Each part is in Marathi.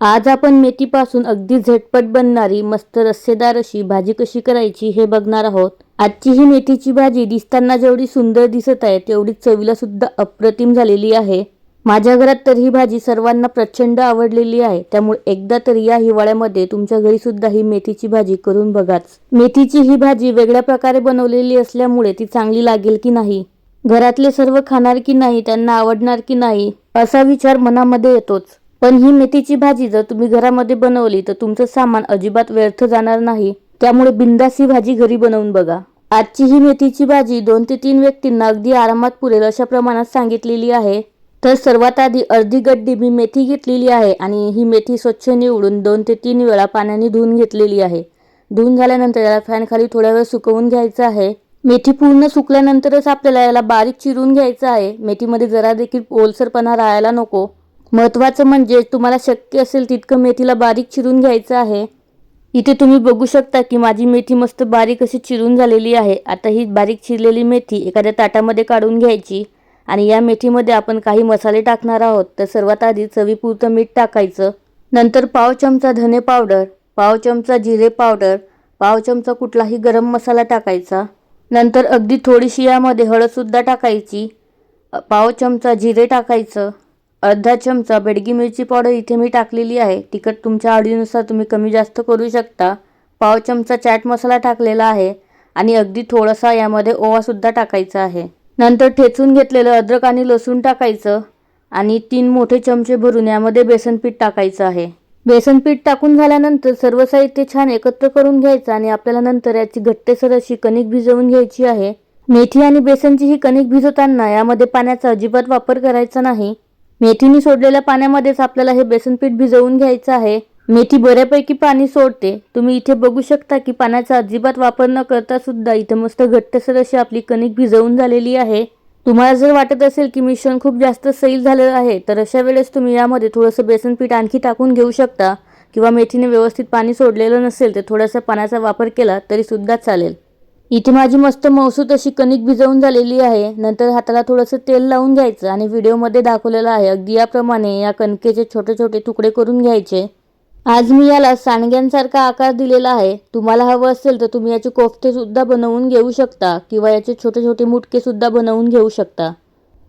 आज आपण मेथीपासून अगदी झटपट बनणारी मस्त रस्सेदार अशी भाजी कशी करायची हे बघणार आहोत. आजची ही मेथीची भाजी दिसताना जेवढी सुंदर दिसत आहे तेवढी चवीला सुद्धा अप्रतिम झालेली आहे. माझ्या घरात तर ही भाजी सर्वांना प्रचंड आवडलेली आहे. त्यामुळे एकदा तर या हिवाळ्यामध्ये तुमच्या घरी सुद्धा ही मेथीची भाजी करून बघाच. मेथीची ही भाजी वेगळ्या प्रकारे बनवलेली असल्यामुळे ती चांगली लागेल की नाही? घरातले सर्व खाणार की नाही? त्यांना आवडणार की नाही? असा विचार मनामध्ये येतोच. पण ही मेथीची भाजी जर तुम्ही घरामध्ये बनवली तर तुमचं सामान अजिबात व्यर्थ जाणार नाही. त्यामुळे बिंदास ही भाजी घरी बनवून बघा. आजची ही मेथीची भाजी दोन ते तीन व्यक्तींना अगदी आरामात पुरेल अशा प्रमाणात सांगितलेली आहे. तर सर्वात आधी अर्धी गड्डी मी मेथी घेतलेली आहे आणि ही मेथी स्वच्छ निवडून दोन ते तीन वेळा पाण्याने धुवून घेतलेली आहे. धुवून झाल्यानंतर याला फॅनखाली थोड्या वेळ सुकवून घ्यायचं आहे. मेथी पूर्ण सुकल्यानंतरच आपल्याला याला बारीक चिरून घ्यायचं आहे. मेथीमध्ये जरा देखील ओलसरपणा राहायला नको. महत्त्वाचं म्हणजे तुम्हाला शक्य असेल तितकं मेथीला बारीक चिरून घ्यायचं आहे. इथे तुम्ही बघू शकता की माझी मेथी मस्त बारीक अशी चिरून झालेली आहे. आता ही बारीक चिरलेली मेथी एखाद्या ताटामध्ये काढून घ्यायची आणि या मेथीमध्ये आपण काही मसाले टाकणार आहोत. तर सर्वात आधी चवीपुरतं मीठ टाकायचं. नंतर पाव चमचा धने पावडर पाव चमचा जिरे पावडर पाव चमचा कुठलाही गरम मसाला टाकायचा. नंतर अगदी थोडीशी यामध्ये हळदसुद्धा टाकायची. पाव चमचा जिरे टाकायचं. अर्धा चमचा बेडगी मिरची पावडर इथे मी टाकलेली आहे. तिखट तुमच्या आवडीनुसार तुम्ही कमी जास्त करू शकता. पाव चमचा चाट मसाला टाकलेला आहे आणि अगदी थोडासा यामध्ये ओवासुद्धा टाकायचा आहे. नंतर ठेचून घेतलेलं अद्रक आणि लसूण टाकायचं आणि तीन मोठे चमचे भरून यामध्ये बेसन पीठ टाकायचं आहे. बेसन पीठ टाकून झाल्यानंतर सर्व साहित्य छान एकत्र करून घ्यायचं आणि आपल्याला नंतर याची घट्टेसर अशी कणिक भिजवून घ्यायची आहे. मेथी आणि बेसनची ही कणिक भिजवताना यामध्ये पाण्याचा अजिबात वापर करायचा नाही. मेथीने सोडलेल्या पाण्यामध्येच आपल्याला हे बेसन पीठ भिजवून घ्यायचं आहे. मेथी बऱ्यापैकी पाणी सोडते. तुम्ही इथे बघू शकता की पाण्याचा अजिबात वापर न करता सुद्धा इथे मस्त घट्टसर अशी आपली कणिक भिजवून झालेली आहे. तुम्हाला जर वाटत असेल की मिश्रण खूप जास्त सैल झालेलं आहे तर अशा वेळेस तुम्ही यामध्ये थोडंसं बेसन पीठ आणखी टाकून घेऊ शकता. किंवा मेथीने व्यवस्थित पाणी सोडलेलं नसेल तर थोडासा पाण्याचा वापर केला तरी सुद्धा चालेल. इथे माझी मस्त मौसूत अशी कणिक भिजवून झालेली आहे. नंतर हाताला थोडंसं तेल लावून घ्यायचं आणि व्हिडिओमध्ये दाखवलेलं आहे. अगदी याप्रमाणे या कणकेचे छोटे छोटे तुकडे करून घ्यायचे. आज मी याला सांडग्यांसारखा आकार दिलेला आहे. तुम्हाला हवं असेल तर तुम्ही याचे कोफ्ते सुद्धा बनवून घेऊ शकता किंवा याचे छोटे छोटे मुटके सुद्धा बनवून घेऊ शकता.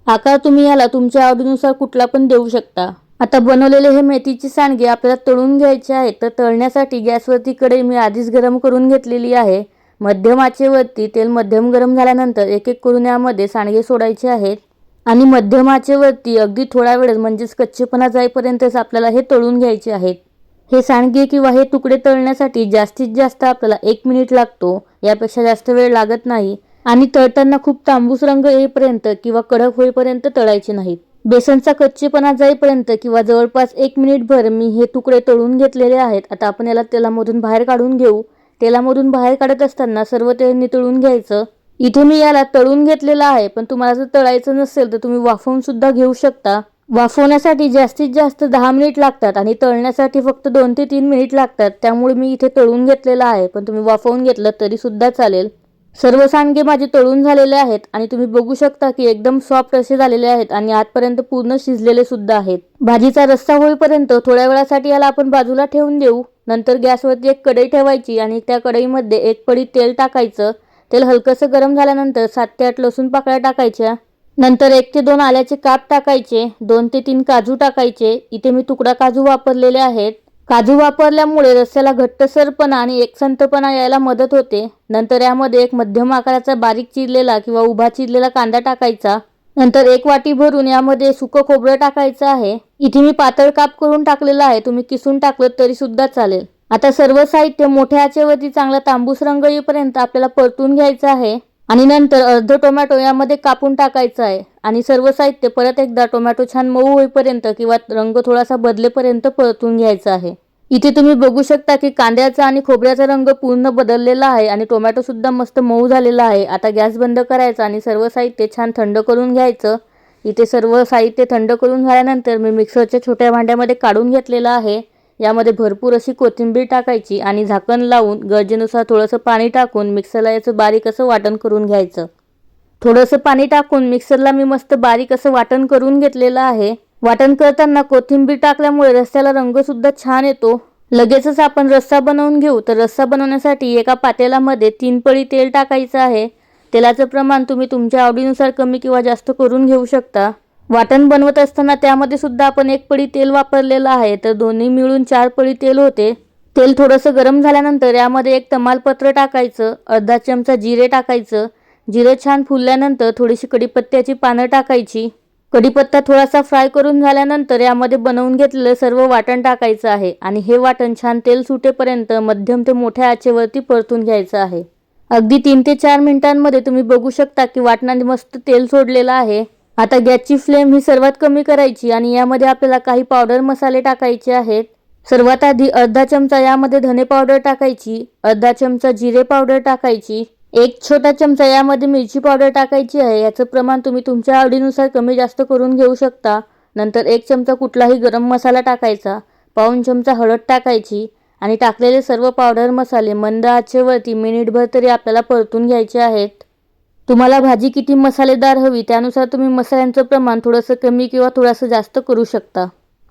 आकार तुम्ही याला तुमच्या आवडीनुसार कुठला पण देऊ शकता. आता बनवलेले हे मेथीचे सांडगे आपल्याला तळून घ्यायचे आहेत. तर तळण्यासाठी गॅसवरती कढई मी आधीच गरम करून घेतलेली आहे. मध्यम आचेवरती तेल मध्यम गरम झाल्यानंतर एक एक करून यामध्ये सांडगे सोडायचे आहेत. आणि मध्यम आचेवरती अगदी थोडा वेळ म्हणजेच कच्चेपणा जाईपर्यंतच आपल्याला हे तळून घ्यायचे आहेत. हे सांडगे किंवा हे तुकडे तळण्यासाठी जास्तीत जास्त आपल्याला एक मिनिट लागतो यापेक्षा जास्त वेळ लागत नाही. आणि तळताना खूप तांबूस रंग येईपर्यंत किंवा कडक होईपर्यंत तळायचे नाहीत. बेसनचा कच्चेपणा जाईपर्यंत किंवा जवळपास एक मिनिटभर मी हे तुकडे तळून घेतलेले आहेत. आता आपण याला तेलामधून बाहेर काढून घेऊ. तेलामधून बाहेर काढत असताना सर्व तेल नितळून घ्यायचं. इथे मी याला तळून घेतलेलं आहे पण तुम्हाला जर तळायचं नसेल तर तुम्ही वाफवून सुद्धा घेऊ शकता. वाफवण्यासाठी जास्तीत जास्त दहा मिनिट लागतात आणि तळण्यासाठी फक्त दोन ते तीन मिनिट लागतात. त्यामुळे मी इथे तळून घेतलेलं आहे पण तुम्ही वाफवून घेतलं तरी सुद्धा चालेल. सर्व सांडगे माझे तळून झालेले आहेत आणि तुम्ही बघू शकता की एकदम सॉफ्ट असे झालेले आहेत आणि आतपर्यंत पूर्ण शिजलेले सुद्धा आहेत. भाजीचा रस्सा होईपर्यंत थोड्या वेळासाठी याला आपण बाजूला ठेवून देऊ. नंतर गॅसवरती एक कढई ठेवायची आणि त्या कढईमध्ये एक पडी तेल टाकायचं. तेल हलकंसं गरम झाल्यानंतर सात ते आठ लसूण पाकळ्या टाकायच्या. नंतर एक ते दोन आल्याचे काप टाकायचे. दोन ते तीन काजू टाकायचे. इथे मी तुकडा काजू वापरलेले आहेत. काजू वापरल्यामुळे रस्स्याला घट्टसरपणा आणि एकसंतपणा यायला मदत होते. नंतर यामध्ये एक मध्यम आकाराचा बारीक चिरलेला किंवा उभा चिरलेला कांदा टाकायचा. नंतर एक वाटी भरून यामध्ये सुकं खोबरं टाकायचं आहे. इथे मी पातळ काप करून टाकलेला आहे. तुम्ही किसून टाकलं तरी सुद्धा चालेल. आता सर्व साहित्य मोठ्या आचेवरती चांगला तांबूस रंग येईपर्यंत आपल्याला परतून घ्यायचं आहे. आणि नंतर अर्ध टोमॅटो यामध्ये कापून टाकायचं आहे. आणि सर्व साहित्य परत एकदा टोमॅटो छान मऊ होईपर्यंत किंवा रंग थोडासा बदलेपर्यंत परतून घ्यायचा आहे. इथे तुम्ही बघू शकता की कांद्याचा आणि खोबऱ्याचा रंग पूर्ण बदललेला आहे आणि टोमॅटो सुद्धा मस्त मऊ झालेला आहे. आता गॅस बंद करायचा आणि सर्व साहित्य छान थंड करून घ्यायचं. इथे सर्व साहित्य थंड करून झाल्यानंतर मी मिक्सरच्या छोट्या भांड्यामध्ये काढून घेतलेलं आहे. यामध्ये भरपूर अशी कोथिंबीर टाकायची आणि झाकण लावून गरजेनुसार थोडंसं पाणी टाकून मिक्सरला याचं बारीक असं वाटण करून घ्यायचं. थोडंसं पाणी टाकून मिक्सरला मी मस्त बारीक असं वाटण करून घेतलेलं आहे. वाटण करताना कोथिंबीर टाकल्यामुळे रस्त्याला रंगसुद्धा छान येतो. लगेचच आपण रस्सा बनवून घेऊ. तर रस्सा बनवण्यासाठी एका पातेल्यामध्ये तीन पळी तेल टाकायचं आहे. तेलाचं प्रमाण तुम्ही तुमच्या आवडीनुसार कमी किंवा जास्त करून घेऊ शकता. वाटण बनवत असताना त्यामध्ये सुद्धा आपण एक पळी तेल वापरलेलं आहे. तर दोन्ही मिळून चार पळी तेल होते. तेल थोडंसं गरम झाल्यानंतर यामध्ये एक तमालपत्र टाकायचं अर्धा चमचा जिरे टाकायचं. जिरं छान फुलल्यानंतर थोडीशी कडीपत्त्याची पानं टाकायची. कढीपत्ता थोडासा फ्राय करून झाल्यानंतर यामध्ये बनवून घेतलेलं सर्व वाटण टाकायचं आहे आणि हे वाटण छान तेल सुटेपर्यंत मध्यम ते मोठ्या आचेवरती परतून घ्यायचं आहे. अगदी तीन ते चार मिनिटांमध्ये तुम्ही बघू शकता की वाटणाने मस्त तेल सोडलेलं आहे. आता गॅसची फ्लेम ही सर्वात कमी करायची आणि यामध्ये आपल्याला काही पावडर मसाले टाकायचे आहेत. सर्वात आधी अर्धा चमचा यामध्ये धने पावडर टाकायची अर्धा चमचा जिरे पावडर टाकायची एक छोटा चमचा यामध्ये मिरची पावडर टाकायची आहे. याचं प्रमाण तुम्ही तुमच्या आवडीनुसार कमी जास्त करून घेऊ शकता. नंतर एक चमचा कुठलाही गरम मसाला टाकायचा पाऊन चमचा हळद टाकायची आणि टाकलेले सर्व पावडर मसाले मंद आचेवरती मिनिटभर तरी आपल्याला परतून घ्यायचे आहेत. तुम्हाला भाजी किती मसालेदार हवी त्यानुसार तुम्ही मसाल्यांचं प्रमाण थोडंसं कमी किंवा थोडंसं जास्त करू शकता.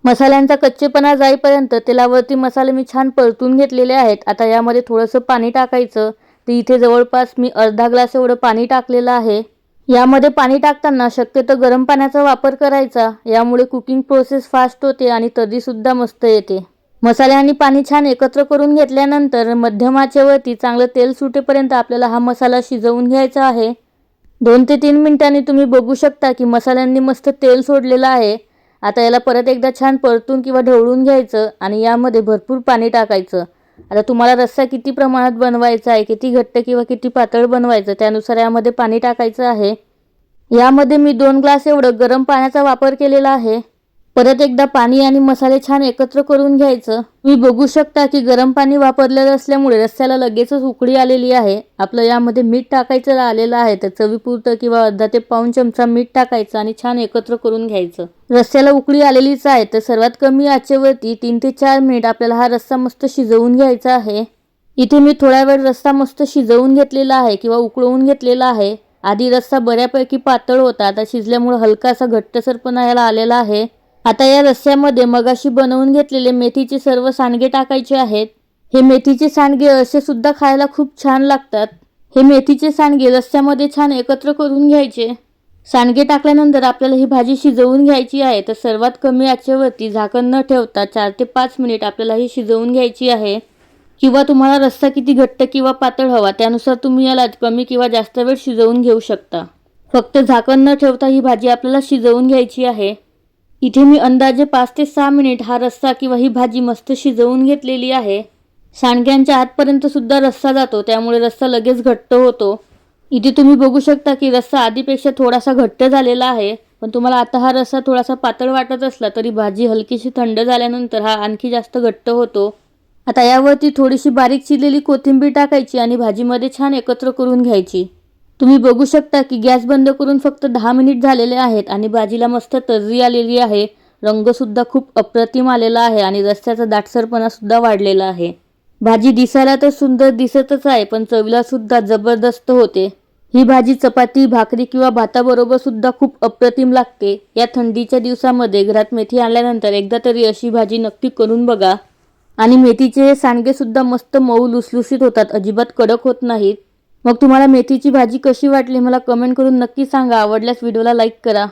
मसाल्यांचा कच्चेपणा जाईपर्यंत तेलावरती मसाले मी छान परतून घेतलेले आहेत. आता यामध्ये थोडंसं पाणी टाकायचं. तर इथे जवळपास मी अर्धा ग्लास एवढं पाणी टाकलेलं आहे. यामध्ये पाणी टाकताना शक्यतो गरम पाण्याचा वापर करायचा. यामुळे कुकिंग प्रोसेस फास्ट होते आणि तर्रीसुद्धा मस्त येते. मसाले आणि पाणी छान एकत्र करून घेतल्यानंतर मध्यम आचेवरती चांगलं तेल सुटेपर्यंत आपल्याला हा मसाला शिजवून घ्यायचा आहे. दोन ते तीन मिनिटांनी तुम्ही बघू शकता की मसाल्यांनी मस्त तेल सोडलेलं आहे. आता याला परत एकदा छान परतून किंवा ढवळून घ्यायचं आणि यामध्ये भरपूर पाणी टाकायचं. आता तुम्हाला रस्सा किती प्रमाणात बनवायचा आहे किती घट्ट किंवा किती पातळ बनवायचं त्यानुसार यामध्ये पाणी टाकायचं आहे. यामध्ये मी दोन ग्लास एवढं गरम पाण्याचा वापर केलेला आहे. परत एकदा पाणी आणि मसाले छान एकत्र करून घ्यायचं. तुम्ही बघू शकता की गरम पाणी वापरलेलं असल्यामुळे रस्स्याला लगेचच उकळी आलेली आहे. आपलं यामध्ये मीठ टाकायचं आलेलं आहे तर चवीपुरतं किंवा अर्धा ते पाऊण चमचा मीठ टाकायचं आणि छान एकत्र करून घ्यायचं. रस्स्याला उकळी आलेलीच आहे तर सर्वात कमी आचेवरती तीन ते चार मिनिट आपल्याला हा रस्सा मस्त शिजवून घ्यायचा आहे. इथे मी थोड्या वेळ रस्सा मस्त शिजवून घेतलेला आहे किंवा उकळवून घेतलेला आहे. आधी रस्सा बऱ्यापैकी पातळ होता आता शिजल्यामुळे हलकासा घट्टसरपणा याला आलेला आहे. आता या रस्स्यामध्ये मगाशी बनवून घेतलेले मेथीचे सर्व सांडगे टाकायचे आहेत. हे मेथीचे सांडगे असे सुद्धा खायला खूप छान लागतात. हे मेथीचे सांडगे रस्स्यामध्ये छान एकत्र करून घ्यायचे. सांडगे टाकल्यानंतर आपल्याला ही भाजी शिजवून घ्यायची आहे. तर सर्वात कमी आचेवरती झाकण न ठेवता चार ते पाच मिनिट आपल्याला ही शिजवून घ्यायची आहे. किंवा तुम्हाला रस्सा किती घट्ट किंवा पातळ हवा त्यानुसार तुम्ही याला कमी किंवा जास्त वेळ शिजवून घेऊ शकता. फक्त झाकण न ठेवता ही भाजी आपल्याला शिजवून घ्यायची आहे. इथे मी अंदाजे पाच ते सहा मिनिट हा रस्सा किंवा ही भाजी मस्त शिजवून घेतलेली आहे. सांडग्यांच्या आतपर्यंत सुद्धा रस्सा जातो त्यामुळे रस्सा लगेच घट्ट होतो. इथे तुम्ही बघू शकता की रस्सा आधीपेक्षा थोडासा घट्ट झालेला आहे पण तुम्हाला आता हा रस्सा थोडासा पातळ वाटत असला तरी भाजी हलकीशी थंड झाल्यानंतर हा आणखी जास्त घट्ट होतो. आता यावरती थोडीशी बारीक चिरलेली कोथिंबीर टाकायची आणि भाजीमध्ये छान एकत्र करून घ्यायची. तुम्ही बघू शकता की गॅस बंद करून फक्त दहा मिनिट झालेले आहेत आणि भाजीला मस्त तर्री आलेली आहे. रंगसुद्धा खूप अप्रतिम आलेला आहे आणि रस्त्याचा दाटसरपणा सुद्धा वाढलेला आहे. भाजी दिसायला तर सुंदर दिसतच आहे पण चवीला सुद्धा जबरदस्त होते. ही भाजी चपाती भाकरी किंवा भाताबरोबर सुद्धा खूप अप्रतिम लागते. या थंडीच्या दिवसामध्ये घरात मेथी आणल्यानंतर एकदा तरी अशी भाजी नक्की करून बघा. आणि मेथीचे हे सांडगे सुद्धा मस्त मऊ लुसलुशीत होतात. अजिबात कडक होत नाहीत. मग तुम्हाला मेथीची भाजी कशी वाटली? मला कमेंट करून नक्की सांगा. आवडल्यास व्हिडिओला लाईक करा.